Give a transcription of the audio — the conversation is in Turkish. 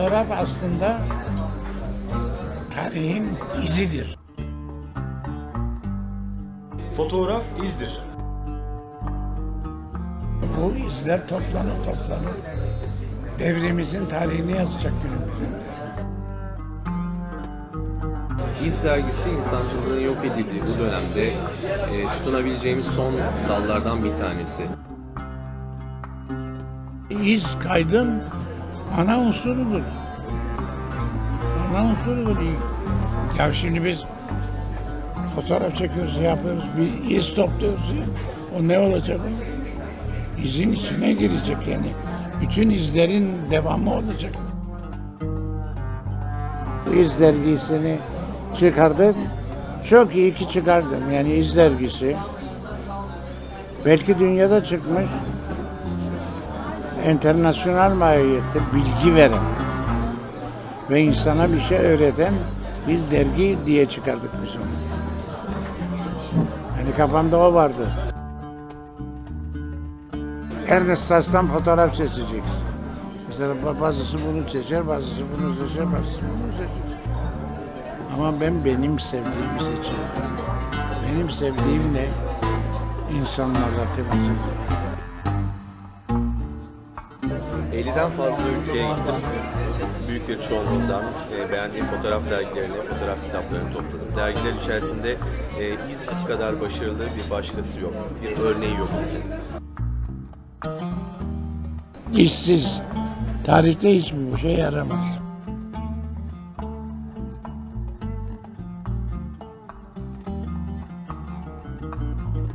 Fotoğraf aslında tarihin izidir. Fotoğraf izdir. Bu izler toplanıp toplanıp devrimizin tarihini yazacak günün birinde. İz dergisi insancılığın yok edildiği bu dönemde e, tutunabileceğimiz son dallardan bir tanesi. İz kaydın ana unsurudur. Ana unsurudur. Ya şimdi biz fotoğraf çekiyoruz, şey yapıyoruz, bir iz topluyoruz ya. O ne olacak? İzin içine girecek yani. Bütün izlerin devamı olacak. İz dergisini çıkardım. Çok iyi ki çıkardım. Yani iz dergisi. Belki dünyada çıkmış internasyonel mahiyette bilgi veren ve insana bir şey öğreten bir dergi diye çıkardık biz onu. Yani kafamda o vardı. Ernest Sass'tan fotoğraf seçeceksin. Mesela bazısı bunu seçer, bazısı bunu seçer, bazısı bunu seçer. Ama ben benim sevdiğimi seçiyorum. Benim sevdiğim ne? İnsanlarla temas etmek. 50'den fazla ülkeye gittim. Büyük bir çoğunluğundan e, beğendiğim fotoğraf dergilerini, fotoğraf kitaplarını topladım. Dergiler içerisinde e, iz kadar başarılı bir başkası yok. Bir örneği yok izin. İşsiz. Tarihte hiçbir şey yaramaz.